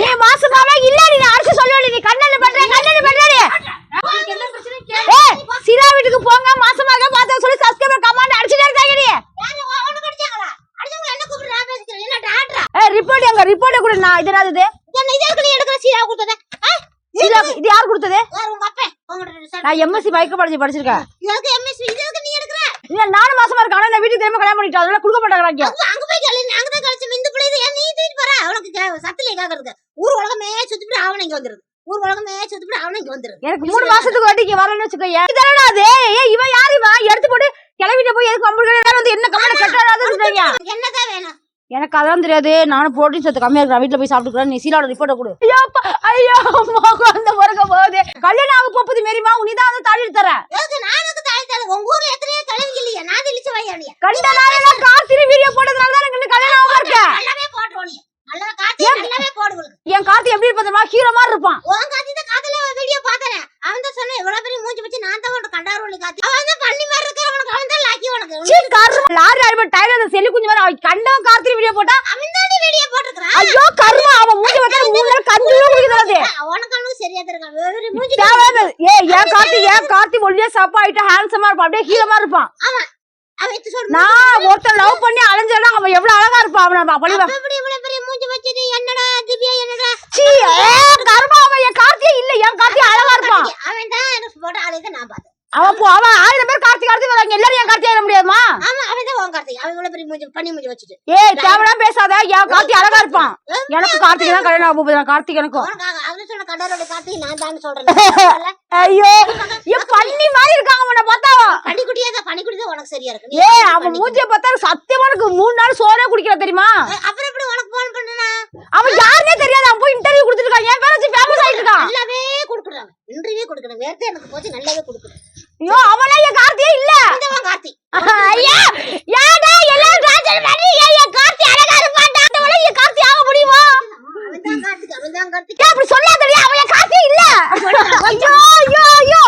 நீ மாசமாவே இல்ல நீ நீ பண்ற பண்ற நீ. ஏய் சிரா வீட்டுக்கு போங்க மாசமாக பார்த்து சொல்லி சப்ஸ்கிரைபர் கமெண்ட் அடிச்சிட்டே இருக்காங்க நீ. ரிப்போர்ட் எங்க ரிப்போர்ட் கூட நான் இது என்னது இது? இது யார் கொடுத்தது? நான் எம்எஸ்சி மயக்க படிச்சு படிச்சிருக்கேன். இல்ல நானும் மாசமா இருக்கேன் ஆனா நான் வீட்டுக்கு திரும்ப கல்யாணம் பண்ணிட்டேன் அதெல்லாம் கொடுக்க மாட்டாங்க ஊர் உலகமே சுத்திட்டு அவன் இங்க வந்துருது. ஊர் உலகமே சுத்திட்டு அவன் இங்க வந்துருது. எனக்கு மூணு மாசத்துக்கு வாட்டி இங்க வரணும்னு வச்சுக்கோங்க இதெல்லாம் அது ஏய் இவன் யாரு இவன்? எடுத்து போட்டு கிளவிட்ட போய் எதுக்கு கம்பெனி வந்து என்ன கம்பெனி கட்டாதான்னு சொல்றீங்க? என்னதான் வேணும்? எனக்கு அதெல்லாம் தெரியாது. நானும் புரோட்டீன் சத்து கம்மியா இருக்கிற வீட்டுல போய் சாப்பிட்டுக்கிறேன். நீ சீலாவோட ரிப்போர்ட்டை கொடு. ஐயோ ஐயோ அம்மா குழந்தை பிறக்க போகுது. கல்யாணம் ஆக போகுது மேரிமா. நீ தான் வந்து தாடி தரேன். நானுக்கு தாய் தாய் உங்க ஊர்ல எத்தனையோ கிழவி இல்லையா. நான் தெளிச்சு வையானியா கண்ட நாளெல்லாம் வீடியோ போட்டதுனால தான் எனக்கு கல்யாணம் ஆகாம இருக்கு நல்லாவே போட்டுருவோம் நல்லா காத்தி நல்லாவே போடு. உங்களுக்கு என் கார்த்தி எப்படி இருப்பா ஹீரோ மாதிரி இருப்பான். உன் காத்தி தான் காத்துல வீடியோ பார்த்தேன் அவன் தான் சொன்ன இவ்வளவு பெரிய மூஞ்சி வச்சு நான் தான் உனக்கு கண்டாரோலி காத்தி அவன் தான் பண்ணி மாதிரி இருக்க அவனுக்கு அவன் தான் லாக்கி உனக்கு. சீ. லாரி அடிபட்டு டயர் அந்த செல்லி குஞ்சு மாதிரி அவன் கண்டவன் கார்த்திரி வீடியோ போட்டா? அவன் தானே வீடியோ போட்டுக்கிறான் ஐயோ கருமா அவன் மூஞ்சி பார்த்தா மூணு நாள் கஞ்சியே குடிக்கிறது உனக்கு அவனுக்கு சரியா தெரியும் மூஞ்சி ஏ ஏன் கார்த்தி ஏன் கார்த்தி ஒல்லியா சப்பா ஆயிட்டு ஹேண்ட்ஸமா இருப்பான். அப்படியே ஹீரமா இருப்பான். அவன் நான் ஒருத்தன் லவ் பண்ணி அலைஞ்சேன்னா அவன் எவ்வளவு அழகா இருப்பான். அவனை பழிவா என்னடா திவ்யா என்னடா? சீ கார்த்தியே இல்ல. என் கார்த்தி அழகா இருப்பான். அவன் தான் எனக்கு போட்ட ஆளை தான் நான் பார்த்தேன். அவன் போ அவன் ஆயிரம் பேர் கார்த்தி கார்த்தி வராங்க எல்லாரும் என் கார்த்தி ஆயிட முடியாதுமா? ஆமா அவன் தான் உன் கார்த்திக் அவன் இவ்வளவு பெரிய மூஞ்சி பண்ணி மூஞ்சி வச்சுட்டு. ஏய் தேவையா பேசாத. என் கார்த்தி அழகா இருப்பான். எனக்கு கார்த்திகை தான் கல்யாணம் ஆக போகுது நான் கார்த்திக் எனக்கும் உனக்காக அவன் சொன்ன கண்டாரோட கார்த்திக் நான் தான் சொல்றேன். ஐயோ ஏன் பண்ணி மாதிரி இருக்கான் அவனை பார்த்தா. பனிக்குட்டியா தான் பனிக்குட்டி தான் உனக்கு சரியா இருக்கு. அவன். மூஞ்சிய பார்த்தா சத்தியமா எனக்கு மூணு நாள் சோறே குடிக்கல தெரியுமா எப்படி உனக்கு போன் பண்ணனா அவன் யாருன்னே தெரியாது அவன் போய் இன்டர்வியூ கொடுத்துட்டு இருக்கான் என் பேர வச்சு ஃபேமஸ் ஆயிட்டு இருக்கான் நல்லாவே கொடுக்குறாங்க இன்டர்வியூ கொடுக்கணும். வேர்த்தே எனக்கு போச்சு. நல்லாவே கொடுக்கணும். ஐயோ அவனே என் கார்த்தியே? இல்ல. இந்த உன் கார்த்திக் ஐயா! ஏடா எல்லாம் டார்ச்சர் பண்ணி? ஏன் என் கார்த்தி அழகா இருப்பான்டா அவளை என் கார்த்தி ஆக முடியுமா? அவன் தான் கார்த்திக் அவன் தான் கார்த்திக். ஏன் அப்படி சொல்லாதடி. அவன் என் கார்த்தி இல்ல. ஐயோ ஐயோ ஐயோ.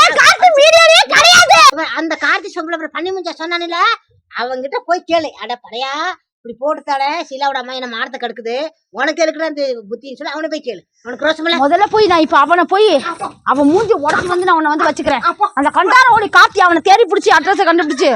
என் கார்த்தி வீடியோலயே கிடையாது. அந்த கார்த்திக் சொம்பள பண்ணி முடிஞ்சா சொன்னானில அவங்கிட்ட போய் கேளு. அட படையா இப்படி போட்டு தர சீலாவோட அம்மா என்ன மானத்தை கெடுக்குது? உனக்கு இருக்கிற அந்த புத்தின்னு சொல்லி அவனை போய் கேளு. உனக்கு ரோசமில்ல முதல்ல போய் நான் இப்ப அவனை போய் அவன் மூஞ்சி உடச்சு வந்து நான் அவனை வந்து வச்சுக்கிறேன். அந்த கண்டார ஓடி காத்தி அவனை தேடி பிடிச்சி அட்ரஸை கண்டுபிடிச்சு.